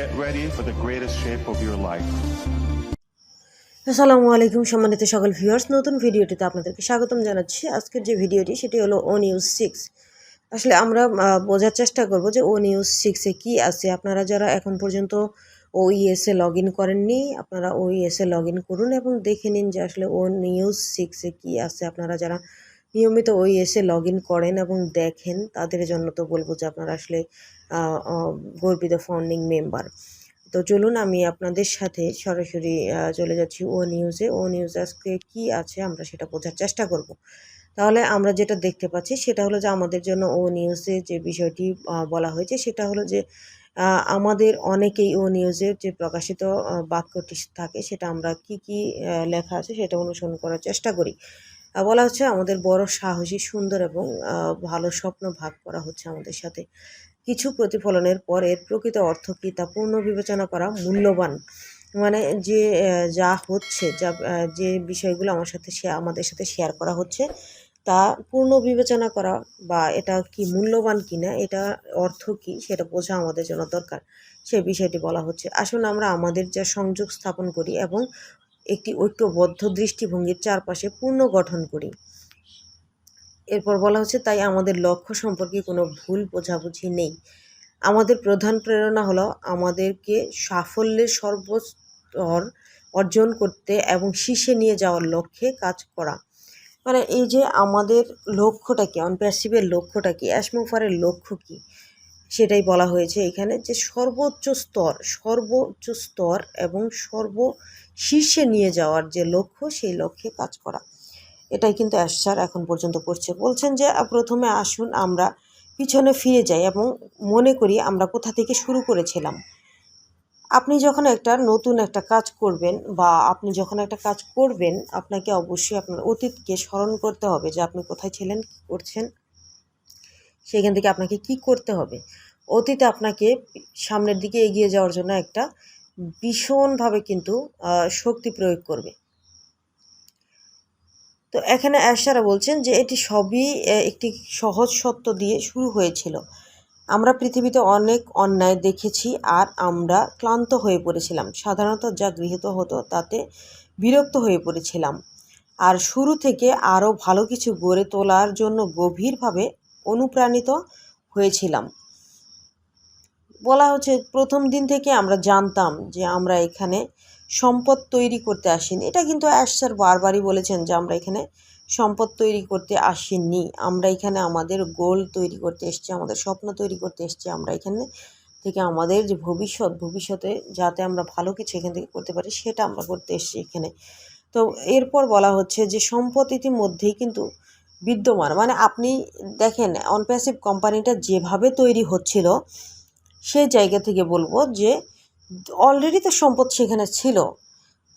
get ready for the greatest shape of your life. আসসালামু আলাইকুম, সম্মানিত সকল ভিউয়ার্স নতুন ভিডিওটিতে আপনাদেরকে স্বাগতম জানাচ্ছি। আজকের যে ভিডিওটি, সেটি হলো ও নিউজ সিক্স আসলে আমরা বোঝার চেষ্টা করব যে ও নিউজ সিক্সে কী আছে। আপনারা যারা এখন পর্যন্ত ও ইএসএ লগ ইন করেননি, আপনারা ও ইএসএ লগ ইন করুন এবং দেখে নিন যে আসলে ও নিউজ সিক্সে কী আছে। আপনারা যারা নিয়মিত ও ইএসএ লগ ইন করেন এবং দেখেন, তাদের জন্য তো বলব যে আপনারা আসলে গর্বিত ফাউন্ডিং মেম্বার তো চলুন আমি আপনাদের সাথে সরাসরি চলে যাচ্ছি ও নিউজে ও নিউজ আজকে কি আছে আমরা সেটা বোঝার চেষ্টা করব। তাহলে আমরা যেটা দেখতে পাচ্ছি সেটা হলো যে আমাদের জন্য ও নিউজে যে বিষয়টি বলা হয়েছে সেটা হলো যে আমাদের অনেকেই ও নিউজের যে প্রকাশিত বাক্যটি থাকে সেটা আমরা কি কি লেখা আছে সেটা অনুসরণ করার চেষ্টা করি। বলা হচ্ছে আমাদের বড় সাহসী, সুন্দর এবং ভালো স্বপ্ন ভাগ করা হচ্ছে আমাদের সাথে। কিছু প্রতিফলনের পর এর প্রকৃত অর্থ কী তা পূর্ণ বিবেচনা করা মূল্যবান। মানে যে যা হচ্ছে, যা যে বিষয়গুলো আমার সাথে আমাদের সাথে শেয়ার করা হচ্ছে, তা পূর্ণ বিবেচনা করা বা এটা কি মূল্যবান কি না, এটা অর্থ কি, সেটা বোঝা আমাদের জন্য দরকার। সে বিষয়টি বলা হচ্ছে। আসুন আমরা আমাদের যা সংযোগ স্থাপন করি এবং একটি ঐক্যবদ্ধ দৃষ্টিভঙ্গির চারপাশে পূর্ণ গঠন করি। এরপর বলা হচ্ছে, তাই আমাদের লক্ষ্য সম্পর্কে কোনো ভুল বোঝাবুঝি নেই। আমাদের প্রধান প্রেরণা হলো আমাদেরকে সাফল্যের সর্বস্তর অর্জন করতে এবং শীর্ষে নিয়ে যাওয়ার লক্ষ্যে কাজ করা। মানে এই যে আমাদের লক্ষ্যটা কি অনপ্যাসিভের লক্ষ্যটা কি অ্যাসমোফারের লক্ষ্য কি, সেটাই বলা হয়েছে এখানে যে সর্বোচ্চ স্তর সর্বোচ্চ স্তর এবং সর্ব শীর্ষে নিয়ে যাওয়ার যে লক্ষ্য, সেই লক্ষ্যে কাজ করা। এটাই কিন্তু অ্যাশার এখন পর্যন্ত করছে। বলছেন যে প্রথমে আসুন আমরা পিছনে ফিরে যাই এবং মনে করি আমরা কোথা থেকে শুরু করেছিলাম। আপনি যখন একটা নতুন একটা কাজ করবেন বা আপনি যখন একটা কাজ করবেন, আপনাকে অবশ্যই আপনার অতীতকে স্মরণ করতে হবে যে, আপনি কোথায় ছিলেন, কী করছেন, সেখান থেকে আপনাকে কি করতে হবে। অতীতে আপনাকে সামনের দিকে এগিয়ে যাওয়ার জন্য একটা ভীষণভাবে কিন্তু শক্তি প্রয়োগ করবে। তো এখানে অ্যাশারা বলছেন যে এটি সবই একটি সহজ সত্য দিয়ে শুরু হয়েছিল। আমরা পৃথিবীতে অনেক অন্যায় দেখেছি আর আমরা ক্লান্ত হয়ে পড়েছিলাম। সাধারণত যা গৃহীত হতো তাতে বিরক্ত হয়ে পড়েছিলাম। আর শুরু থেকে আরও ভালো কিছু গড়ে তোলার জন্য গভীরভাবে অনুপ্রাণিত হয়েছিলাম। বলা হচ্ছে প্রথম দিন থেকে আমরা জানতাম যে আমরা এখানে সম্পদ তৈরি করতে আসিনি। এটা কিন্তু অ্যাশার বারবারই বলেছেন যে আমরা এখানে সম্পদ তৈরি করতে আসিনি। আমরা এখানে আমাদের গোল তৈরি করতে এসেছি, আমাদের স্বপ্ন তৈরি করতে এসেছি। আমরা এখানে থেকে আমাদের যে ভবিষ্যৎ, ভবিষ্যতে যাতে আমরা ভালো কিছু এখান থেকে করতে পারি, সেটা আমরা করতে এসেছি এখানে। তো এরপর বলা হচ্ছে যে সম্পদ ইতিমধ্যেই কিন্তু বিদ্যমান। মানে আপনি দেখেন অনপ্যাসিভ কোম্পানিটা যেভাবে তৈরি হচ্ছিল সেই জায়গা থেকে বলব যে অলরেডি তো সম্পদ সেখানে ছিল।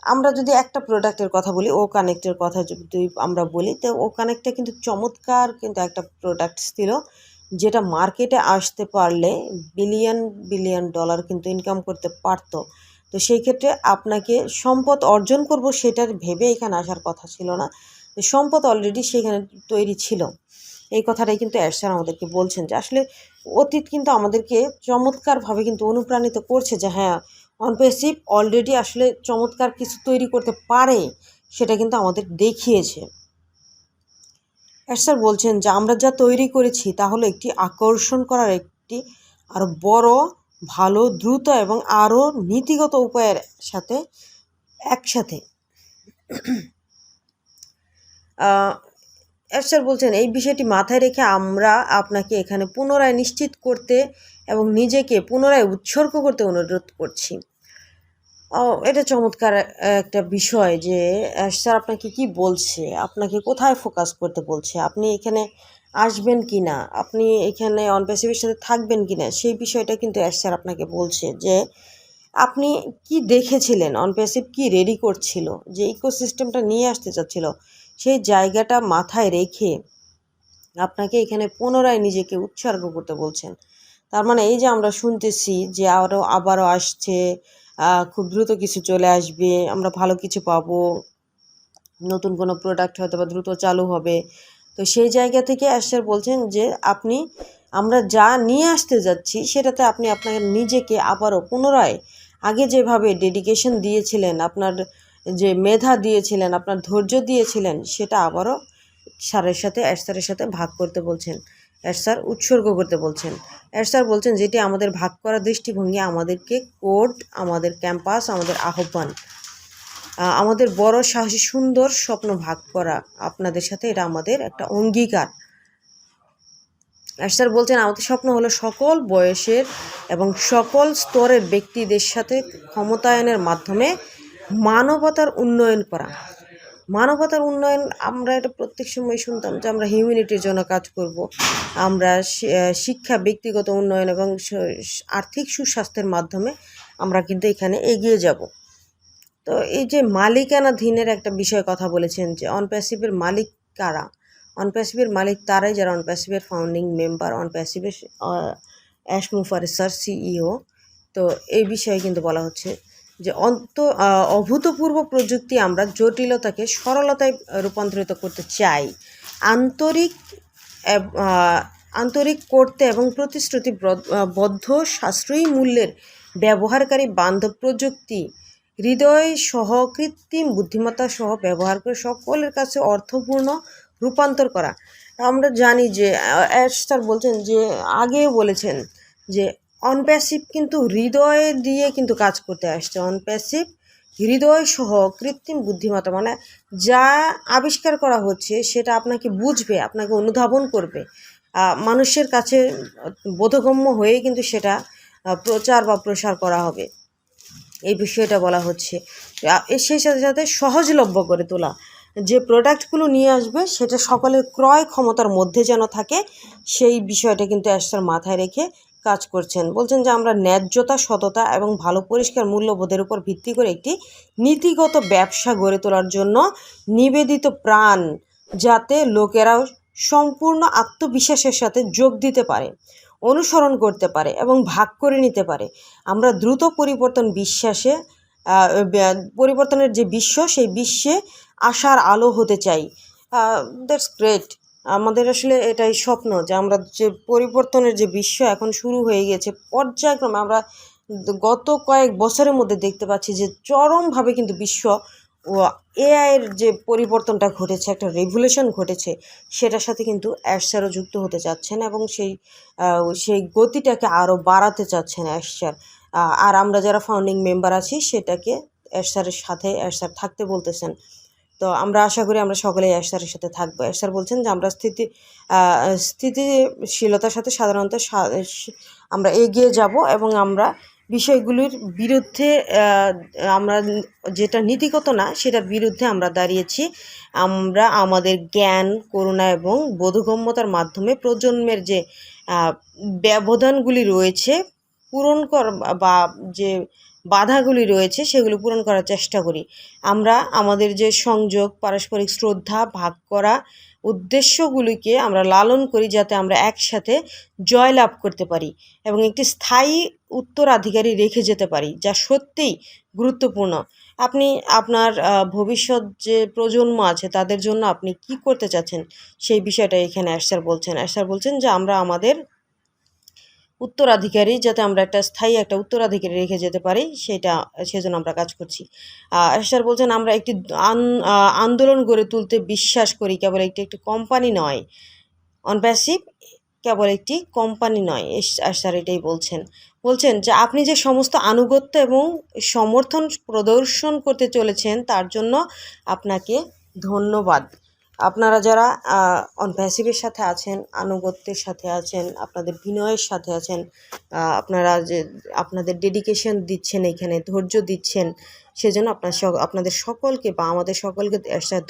আমরা যদি একটা প্রোডাক্টের কথা বলি, ও কানেক্টের কথা যদি আমরা বলি, তো ও কানেক্টটা কিন্তু চমৎকার কিন্তু একটা প্রোডাক্ট ছিল, যেটা মার্কেটে আসতে পারলে বিলিয়ন বিলিয়ন ডলার কিন্তু ইনকাম করতে পারতো। তো সেই ক্ষেত্রে আপনাকে সম্পদ অর্জন করব সেটার ভেবে এখানে আসার কথা ছিল না। সম্পদ অলরেডি সেখানে তৈরি ছিল। এই কথাটাই কিন্তু অ্যাডসার আমাদেরকে বলছেন যে আসলে অতীত কিন্তু আমাদেরকে চমৎকারভাবে কিন্তু অনুপ্রাণিত করছে যে হ্যাঁ অনপেসিভ অলরেডি আসলে চমৎকার কিছু তৈরি করতে পারে সেটা কিন্তু আমাদের দেখিয়েছে। স্যার বলছেন যে আমরা যা তৈরি করেছি তা হলো একটি আকর্ষণ করার একটি আরও বড়, ভালো, দ্রুত এবং আরও নীতিগত উপায়ের সাথে একসাথে। স্যার বলছেন, এই বিষয়টি মাথায় রেখে আমরা আপনাকে এখানে পুনরায় নিশ্চিত করতে এবং নিজেকে পুনরায় উৎসর্গ করতে অনুরোধ করছি। এটা চমৎকার একটা বিষয় যে স্যার আপনাকে কি বলছে? আপনাকে কোথায় ফোকাস করতে বলছে? আপনি এখানে আসবেন কি না? আপনি এখানে অনপ্যাসিভের সাথে থাকবেন কি না? সেই বিষয়টা কিন্তু স্যার আপনাকে বলছে যে আপনি কি দেখেছিলেন? অনপ্যাসিভ কি রেডি করছিল? যে ইকোসিস্টেমটা নিয়ে আসতে চাচ্ছিল? সেই জায়গাটা মাথায় রেখে আপনাকে এখানে পুনরায় নিজেকে উৎসর্গ করতে বলছেন। তার মানে এই যে আমরা শুনতেছি যে আরও আবারও আসছে খুব দ্রুত কিছু চলে আসবে, আমরা ভালো কিছু পাবো, নতুন কোনো প্রোডাক্ট হয়তো বা দ্রুত চালু হবে। তো সেই জায়গা থেকে স্যার বলছেন যে আপনি, আমরা যা নিয়ে আসতে যাচ্ছি সেটাতে আপনি আপনার নিজেকে আবারও পুনরায় আগে যেভাবে ডেডিকেশন দিয়েছিলেন আপনার যে মেধা দিয়েছিলেন, আপনার ধৈর্য দিয়েছিলেন, সেটা আবারও স্যারের সাথে স্যারের সাথে ভাগ করতে বলছেন। স্যার উৎসর্গ করতে বলছেন। স্যার বলছেন, যেটি আমাদের ভাগ করা দৃষ্টিভঙ্গি, আমাদেরকে কোর্ট আমাদের ক্যাম্পাস, আমাদের আহ্বান আমাদের বড় সাহসী, সুন্দর স্বপ্ন ভাগ করা আপনাদের সাথে, এটা আমাদের একটা অঙ্গীকার। স্যার বলছেন, আমাদের স্বপ্ন হলো সকল বয়সের এবং সকল স্তরের ব্যক্তিদের সাথে ক্ষমতায়নের মাধ্যমে মানবতার উন্নয়ন করা। মানবতার উন্নয়ন আমরা এটা প্রত্যেক সময় শুনতাম যে আমরা হিউম্যানিটির জন্য কাজ করব। আমরা শিক্ষা, ব্যক্তিগত উন্নয়ন এবং আর্থিক সুস্বাস্থ্যের মাধ্যমে আমরা কিন্তু এখানে এগিয়ে যাব। তো এই যে মালিকানাধীনের একটা বিষয়ে কথা বলেছেন যে অনপ্যাসিভের মালিক কারা? অনপ্যাসিভের মালিক তারাই যারা অনপ্যাসিভের ফাউন্ডিং মেম্বার অনপ্যাসিভের অ্যাশ মুফারে স্যার সিইও তো এই বিষয়ে কিন্তু বলা হচ্ছে যে অন্ত অভূতপূর্ব প্রযুক্তি আমরা জটিলতাকে সরলতায় রূপান্তরিত করতে চাই। আন্তরিক আন্তরিক করতে এবং প্রতিশ্রুতি বদ্ধ, সাশ্রয়ী মূল্যের ব্যবহারকারী বান্ধব প্রযুক্তি, হৃদয় সহ কৃত্রিম বুদ্ধিমত্তা সহ ব্যবহার করে সকলের কাছে অর্থপূর্ণ রূপান্তর করা। আমরা জানি যে অ্যাশ স্যার বলছেন যে, আগেও বলেছেন যে অনপ্যাসিভ কিন্তু হৃদয় দিয়ে কিন্তু কাজ করতে আসছে। অনপ্যাসিভ হৃদয় সহ কৃত্রিম বুদ্ধিমত্তা মানে যা আবিষ্কার করা হচ্ছে সেটা আপনাকে বুঝবে, আপনাকে অনুধাবন করবে। মানুষের কাছে বোধগম্য হয়ে কিন্তু সেটা প্রচার বা প্রসার করা হবে। এই বিষয়টা বলা হচ্ছে। সেই সাথে সাথে সহজলভ্য করে তোলা। যে প্রোডাক্টগুলো নিয়ে আসবে সেটা সকলের ক্রয় ক্ষমতার মধ্যে যেন থাকে, সেই বিষয়টা কিন্তু অ্যাশার মাথায় রেখে কাজ করছেন। বলছেন যে, আমরা ন্যায্যতা, সততা এবং ভালো পরিষ্কার মূল্যবোধের উপর ভিত্তি করে একটি নীতিগত ব্যবসা গড়ে তোলার জন্য নিবেদিত প্রাণ যাতে লোকেরাও সম্পূর্ণ আত্মবিশ্বাসের সাথে যোগ দিতে পারে, অনুসরণ করতে পারে এবং ভাগ করে নিতে পারে। আমরা দ্রুত পরিবর্তন বিশ্বাসে পরিবর্তনের যে বিশ্ব, সেই বিশ্বে আশার আলো হতে চাই। That's great. আমাদের আসলে এটাই স্বপ্ন যে আমরা যে পরিবর্তনের যে বিশ্ব এখন শুরু হয়ে গেছে, পর্যায়ক্রমে আমরা গত কয়েক বছরের মধ্যে দেখতে পাচ্ছি যে চরমভাবে কিন্তু বিশ্ব ও এআইয়ের যে পরিবর্তনটা ঘটেছে, একটা রেভুলেশন ঘটেছে, সেটার সাথে কিন্তু অ্যাশারও যুক্ত হতে চাচ্ছেন এবং সেই সেই গতিটাকে আরও বাড়াতে চাচ্ছেন অ্যাশার আর আমরা যারা ফাউন্ডিং মেম্বার আছি, সেটাকে অ্যাশারের সাথে অ্যাশার থাকতে বলতেছেন। তো আমরা আশা করি আমরা সকলেই অ্যাশারের সাথে থাকব। অ্যাশার বলছেন যে আমরা স্থিতি স্থিতিশীলতার সাথে সাধারণত আমরা এগিয়ে যাব এবং আমরা বিষয়গুলির বিরুদ্ধে আমরা যেটা নীতিগত না, সেটার বিরুদ্ধে আমরা দাঁড়িয়েছি। আমরা আমাদের জ্ঞান, করুণা এবং বোধগম্যতার মাধ্যমে প্রজন্মের যে ব্যবধানগুলি রয়েছে, পূরণ কর বা যে বাধাগুলি রয়েছে, সেগুলো পূরণ করার চেষ্টা করি। আমরা আমাদের যে সংযোগ, পারস্পরিক শ্রদ্ধা, ভাগ করা উদ্দেশ্যগুলিকে আমরা লালন করি যাতে আমরা একসাথে জয়লাভ করতে পারি এবং একটি স্থায়ী উত্তরাধিকারী রেখে যেতে পারি, যা সত্যিই গুরুত্বপূর্ণ। আপনি আপনার ভবিষ্যৎ যে প্রজন্ম আছে, তাদের জন্য আপনি কি করতে চাচ্ছেন, সেই বিষয়টা এখানে অ্যাশার বলছেন। অ্যাশার বলছেন যে আমরা আমাদের উত্তরাধিকারী যাতে আমরা একটা স্থায়ী একটা উত্তরাধিকারী রেখে যেতে পারি, সেটা, সেজন্য আমরা কাজ করছি। স্যার বলছেন আমরা একটি আন্দোলন গড়ে তুলতে বিশ্বাস করি, কেবল একটি একটি কোম্পানি নয়। অনপ্যাসিভ কেবল একটি কোম্পানি নয় স্যার এটাই বলছেন। বলছেন যে আপনি যে সমস্ত আনুগত্য এবং সমর্থন প্রদর্শন করতে চলেছেন, তার জন্য আপনাকে ধন্যবাদ। আপনারা যারা অনপ্যাসিভের সাথে আছেন, আনুগত্যের সাথে আছেন, আপনাদের বিনয়ের সাথে আছেন আপনারা যে আপনাদের ডেডিকেশন দিচ্ছেন এখানে, ধৈর্য দিচ্ছেন, সেজন্য আপনার আপনাদের সকলকে বা আমাদের সকলকে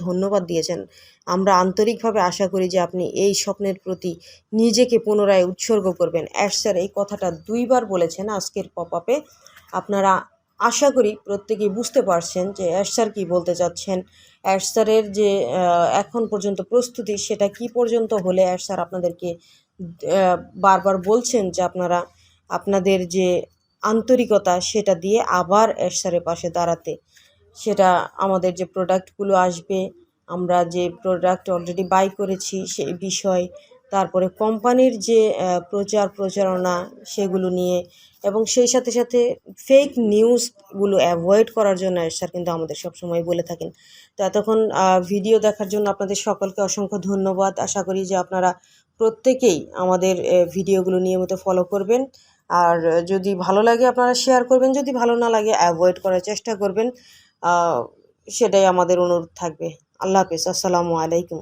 ধন্যবাদ দিয়েছেন। আমরা আন্তরিকভাবে আশা করি যে আপনি এই স্বপ্নের প্রতি নিজেকে পুনরায় উৎসর্গ করবেন। অ্যাশ স্যার এই কথাটা দুইবার বলেছেন আজকের পপ আপে আপনারা আশা করি প্রত্যেকেই বুঝতে পারছেন যে অ্যাশ স্যার কী বলতে চাচ্ছেন। অ্যাশ যে এখন পর্যন্ত প্রস্তুতি সেটা কি পর্যন্ত হলে অ্যাশ স্যার আপনাদেরকে বারবার বলছেন যে আপনারা আপনাদের যে আন্তরিকতা সেটা দিয়ে আবার অ্যাশ স্যারের পাশে দাঁড়াতে। সেটা আমাদের যে প্রোডাক্টগুলো আসবে, আমরা যে প্রোডাক্ট অলরেডি বাই করেছি সেই বিষয় তারপরে কোম্পানির যে প্রচার প্রচারণা সেগুলো নিয়ে এবং সেই সাথে সাথে ফেক নিউজগুলো অ্যাভয়েড করার জন্য স্যার কিন্তু আমাদের সবসময় বলে থাকেন। তো এতক্ষণ ভিডিও দেখার জন্য আপনাদের সকলকে অসংখ্য ধন্যবাদ। আশা করি যে আপনারা প্রত্যেকেই আমাদের ভিডিওগুলো নিয়মিত ফলো করবেন। আর যদি ভালো লাগে আপনারা শেয়ার করবেন, যদি ভালো না লাগে অ্যাভয়েড করার চেষ্টা করবেন। সেটাই আমাদের অনুরোধ থাকবে। আল্লাহ হাফিজ, আসসালামু আলাইকুম।